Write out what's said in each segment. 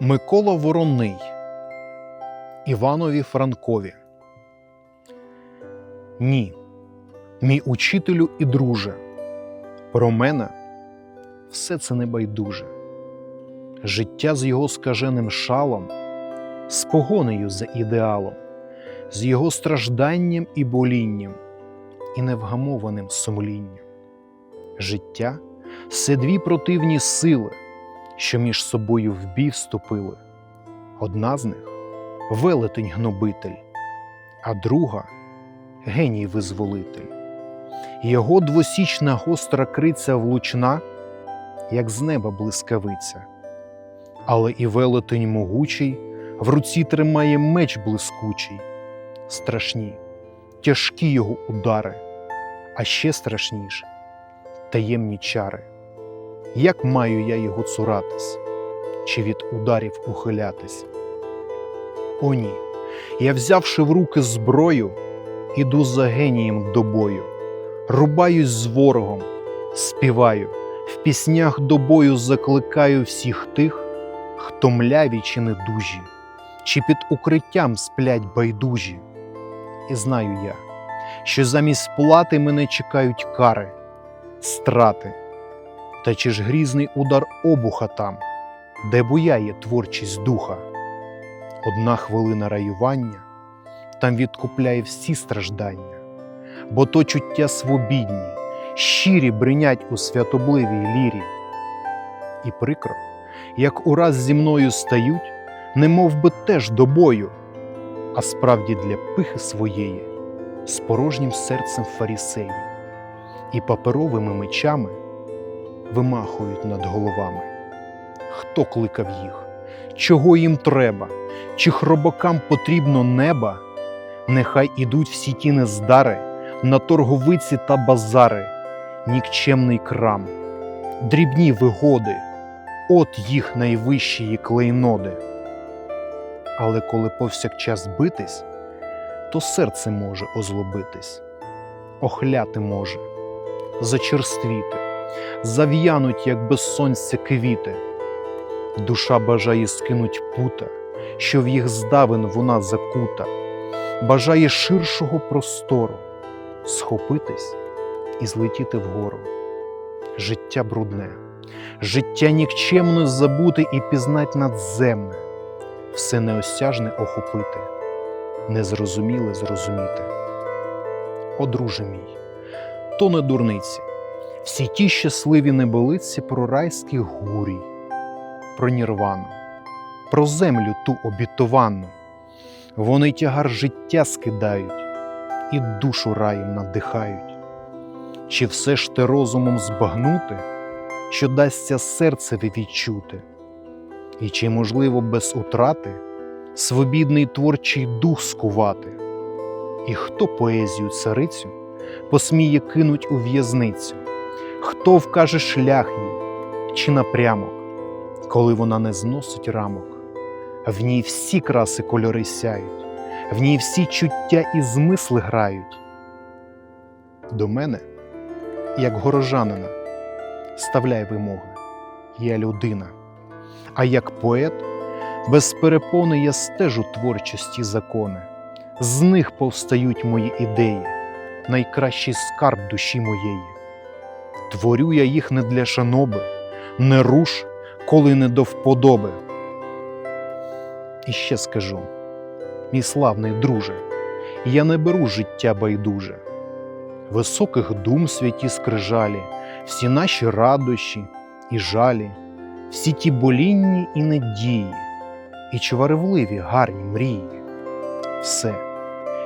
Микола Воронний Іванові Франкові. Ні, мій учителю і друже. Про мене все це не байдуже. Життя з його скаженим шалом, з погонею за ідеалом, з його стражданням і болінням, і невгамованим сумлінням. Життя це дві противні сили, що між собою в бій вступили. Одна з них велетень гнобитель, а друга геній визволитель. Його двосічна гостра криця влучна, як з неба блискавиця. Але і велетень могучий в руці тримає меч блискучий. Страшні, тяжкі його удари, а ще страшніше таємні чари. Як маю я його цуратись, чи від ударів ухилятись? О, ні, я, взявши в руки зброю, іду за генієм до бою, рубаюсь з ворогом, співаю, в піснях до бою закликаю всіх тих, хто мляві чи недужі, чи під укриттям сплять байдужі. І знаю я, що замість плати мене чекають кари, страти. Та чи ж грізний удар обуха там, де буяє творчість духа? Одна хвилина раювання там відкупляє всі страждання, бо то чуття свобідні, щирі бринять у святобливій лірі. І прикро, як ураз зі мною стають, не мов би теж до бою, а справді для пихи своєї, з порожнім серцем фарісеї і паперовими мечами вимахують над головами. Хто кликав їх? Чого їм треба? Чи хробакам потрібно неба? Нехай ідуть всі ті нездари на торговиці та базари, нікчемний крам, дрібні вигоди, от їх найвищі клейноди. Але коли повсякчас битись, то серце може озлобитись, охляти може, зачерствіти зав'януть, як без сонця квіти. Душа бажає скинуть пута, що в їх здавин вона закута, бажає ширшого простору, схопитись і злетіти вгору. Життя брудне, життя нікчемно забути і пізнать надземне, все неосяжне охопити, незрозуміле зрозуміти. О, друже мій, то не дурниці всі ті щасливі неболиці про райських гурій, про нірвану, про землю ту обітовану. Вони тягар життя скидають і душу раєм надихають. Чи все ж те розумом збагнути, що дасться серцеві відчути, і чи можливо без утрати свобідний творчий дух скувати? І хто поезію царицю посміє кинуть у в'язницю? Хто вкаже шлях їй чи напрямок, коли вона не зносить рамок, в ній всі краси кольори сяють, в ній всі чуття і змисли грають. До мене, як горожанина, ставляй вимоги, я людина, а як поет, без перепони я стежу творчості закони, з них повстають мої ідеї, найкращий скарб душі моєї. Творю я їх не для шаноби, не руш, коли не до вподоби. І ще скажу, мій славний друже, я не беру життя байдуже, високих дум святі скрижалі, всі наші радощі і жалі, всі ті болінні і надії, і чваривливі гарні мрії, все,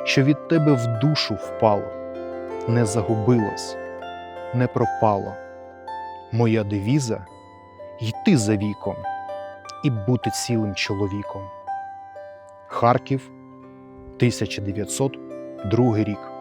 що від тебе в душу впало, не загубилось не пропало. Моя девіза йти за віком і бути цілим чоловіком. Харків, 1902 рік.